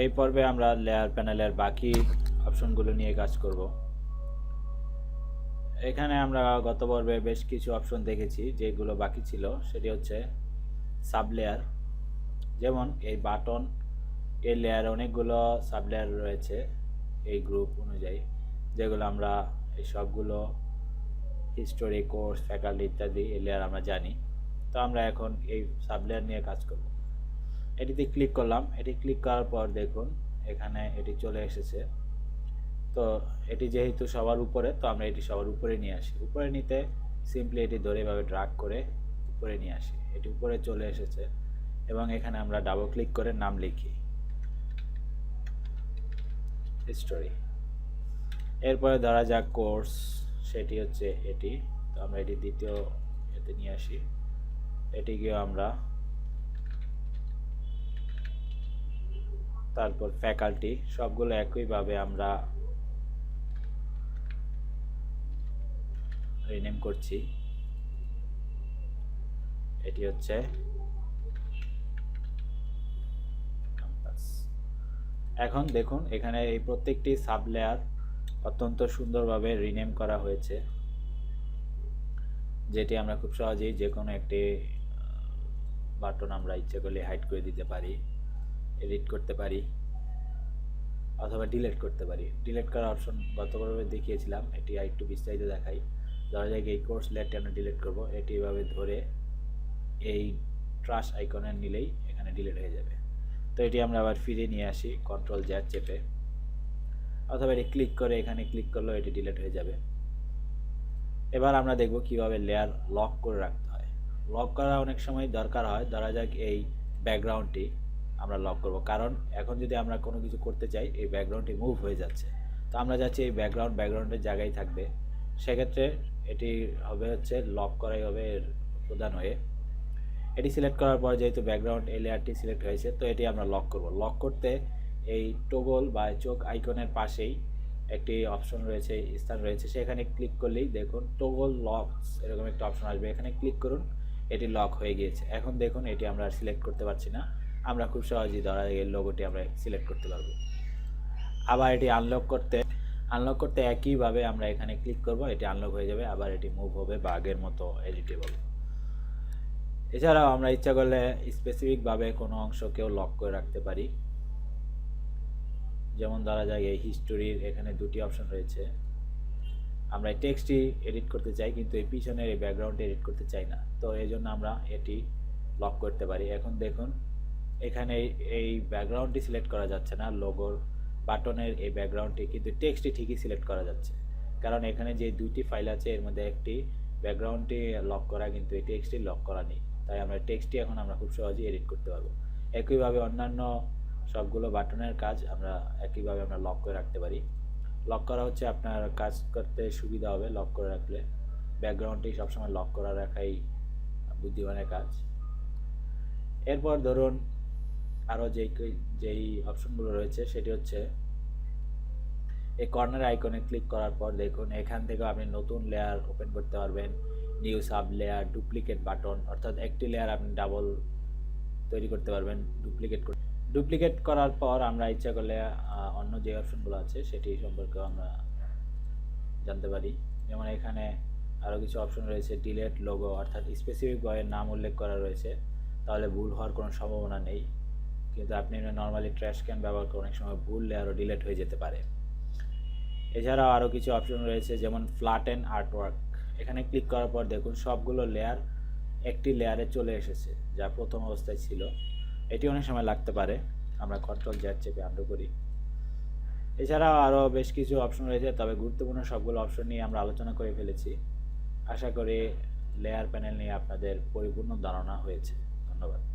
এই পর্বে আমরা লেয়ার প্যানেলের বাকি অপশনগুলো নিয়ে কাজ করব। এখানে আমরা গত পর্বে বেশ কিছু অপশন দেখেছি, যেগুলো বাকি ছিল। সেটি হচ্ছে সাব লেয়ার যেমন এই বাটন এই লেয়ার অনেকগুলো সাব লেয়ার রয়েছে এই গ্রুপ অনুযায়ী, যেগুলো আমরা এই সবগুলো হিস্টোরি কোর্স ফ্যাকাল্টি ইত্যাদি এই লেয়ার আমরা জানি। তো আমরা এখন এই সাব লেয়ার নিয়ে কাজ করব। এটিতে ক্লিক করলাম। এটি ক্লিক করার পর দেখুন, এখানে এটি চলে এসেছে। তো এটি যেহেতু সবার উপরে, তো আমরা এটি সবার উপরে নিয়ে আসি। উপরে নিতে সিম্পলি এটি ধরে এভাবে ড্রাগ করে উপরে নিয়ে আসি। এটি উপরে চলে এসেছে এবং এখানে আমরা ডাবল ক্লিক করে নাম লিখি। হিস্টোরি এরপরে ধরা যাক কোর্স সেটি হচ্ছে এটি। তো আমরা এটি দ্বিতীয় এতে নিয়ে আসি। এটিকেও আমরা তারপর ফ্যাকাল্টি সবগুলো একইভাবে আমরা রিনেম করছি। এটি হচ্ছে এখন দেখুন, এখানে এই প্রত্যেকটি সাব লেয়ার অত্যন্ত সুন্দরভাবে রিনেম করা হয়েছে, যেটি আমরা খুব সহজেই যে কোনো একটি বাটন আমরা ইচ্ছে করলে হাইড করে দিতে পারি। এডিট করতে পারি, অথবা ডিলেট করতে পারি। ডিলেট করার অপশন গত পর্বে দেখিয়েছিলাম, এটি আর একটু বিস্তারিত দেখাই। ধরা যায় এই কোর্স লেয়ারটি আমরা ডিলেট করব, এটি এভাবে ধরে এই ট্রাশ আইকনে নিলেই এখানে ডিলেট হয়ে যাবে। তো এটি আমরা আবার ফিরে নিয়ে আসি কন্ট্রোল জ্যাট চেপে। অথবা এটি ক্লিক করে এখানে ক্লিক করলেও এটি ডিলেট হয়ে যাবে। এবার আমরা দেখব কীভাবে লেয়ার লক করে রাখতে হয়। লক করা অনেক সময় দরকার হয়, ধরা যাক এই ব্যাকগ্রাউন্ডটি আমরা লক করব। কারণ এখন যদি আমরা কোনো কিছু করতে চাই, এই ব্যাকগ্রাউন্ডটি মুভ হয়ে যাচ্ছে। তো আমরা যাচ্ছি এই ব্যাকগ্রাউন্ড ব্যাকগ্রাউন্ডের জায়গায় থাকবে। সেক্ষেত্রে এটি হবে হচ্ছে লক করাই হবে এর প্রধান হয়ে। এটি সিলেক্ট করার পর যেহেতু ব্যাকগ্রাউন্ড এই লেয়ারটি সিলেক্ট হয়েছে, তো এটি আমরা লক করব। লক করতে এই টোগল বা চোখ আইকনের পাশেই একটি অপশন রয়েছে, স্থান রয়েছে। সেখানে ক্লিক করলেই দেখুন টোগল লকস এরকম একটা অপশন আসবে। এখানে ক্লিক করুন, এটি লক হয়ে গিয়েছে। এখন দেখুন এটি আমরা সিলেক্ট করতে পারছি না। আমরা খুব সহজেই ধরা এই লোগোটি আমরা সিলেক্ট করতে পারব। আবার এটি আনলক করতে আনলক করতে একইভাবে আমরা এখানে ক্লিক করব, এটি আনলক হয়ে যাবে, আবার এটি মুভ হবে বা আগের মতো এডিটেবল এছাড়াও আমরা ইচ্ছা করলে স্পেসিফিকভাবে কোনো অংশকেও লক করে রাখতে পারি। যেমন ধরা যায় এই হিস্টোরির এখানে দুটি অপশন রয়েছে। আমরা এই টেক্সটটি এডিট করতে চাই, কিন্তু এই পিছনের এই ব্যাকগ্রাউন্ডটি এডিট করতে চাই না। তো এই জন্য আমরা এটি লক করতে পারি। এখন দেখুন এখানে এই ব্যাকগ্রাউন্ডটি সিলেক্ট করা যাচ্ছে না লোগোর বাটনের এই ব্যাকগ্রাউন্ডটি কিন্তু টেক্সটটি ঠিকই সিলেক্ট করা যাচ্ছে। কারণ এখানে যে দুইটি ফাইল আছে, এর মধ্যে একটি ব্যাকগ্রাউন্ডটি লক করা, কিন্তু এই টেক্সটটি লক করা নেই। তাই আমরা টেক্সটটি এখন আমরা খুব সহজেই এডিট করতে পারব। একইভাবে অন্যান্য সবগুলো বাটনের কাজ আমরা একইভাবে আমরা লক করে রাখতে পারি। লক করা হচ্ছে আপনার কাজ করতে সুবিধা হবে লক করে রাখলে। ব্যাকগ্রাউন্ডটি সবসময় লক করা রাখাই বুদ্ধিমানের কাজ। এরপর ধরুন আরও যেই যেই অপশনগুলো রয়েছে সেটি হচ্ছে এই কর্নার আইকনে ক্লিক করার পর দেখুন, এখান থেকে আপনি নতুন লেয়ার ওপেন করতে পারবেন। New sub layer duplicate button অর্থাৎ একটি লেয়ার আপনি ডাবল তৈরি করতে পারবেন ডুপ্লিকেট ডুপ্লিকেট করার পর আমরা ইচ্ছা করলে অন্য যে অপশনগুলো আছে সেটি সম্পর্কে আমরা জানতে পারি। যেমন এখানে আরও কিছু অপশন রয়েছে ডিলেট লোগো অর্থাৎ স্পেসিফিকভাবে নাম উল্লেখ করা রয়েছে। তাহলে ভুল হওয়ার কোনো সম্ভাবনা নেই। কিন্তু আপনি নর্মালি ট্র্যাশ ক্যান ব্যবহার করে অনেক সময় ভুল লেয়ারও ডিলেট হয়ে যেতে পারে। এছাড়াও আরও কিছু অপশন রয়েছে, যেমন ফ্ল্যাট অ্যান্ড আর্টওয়ার্ক এখানে ক্লিক করার পর দেখুন সবগুলো লেয়ার একটি লেয়ারে চলে এসেছে, যা প্রথম অবস্থায় ছিল। এটি অনেক সময় লাগতে পারে। আমরা কন্ট্রোল জ্যাট চেপে আন্ডু করি। এছাড়াও আরও বেশ কিছু অপশন রয়েছে, তবে গুরুত্বপূর্ণ সবগুলো অপশন নিয়ে আমরা আলোচনা করে ফেলেছি। আশা করি লেয়ার প্যানেল নিয়ে আপনাদের পরিপূর্ণ ধারণা হয়েছে। ধন্যবাদ।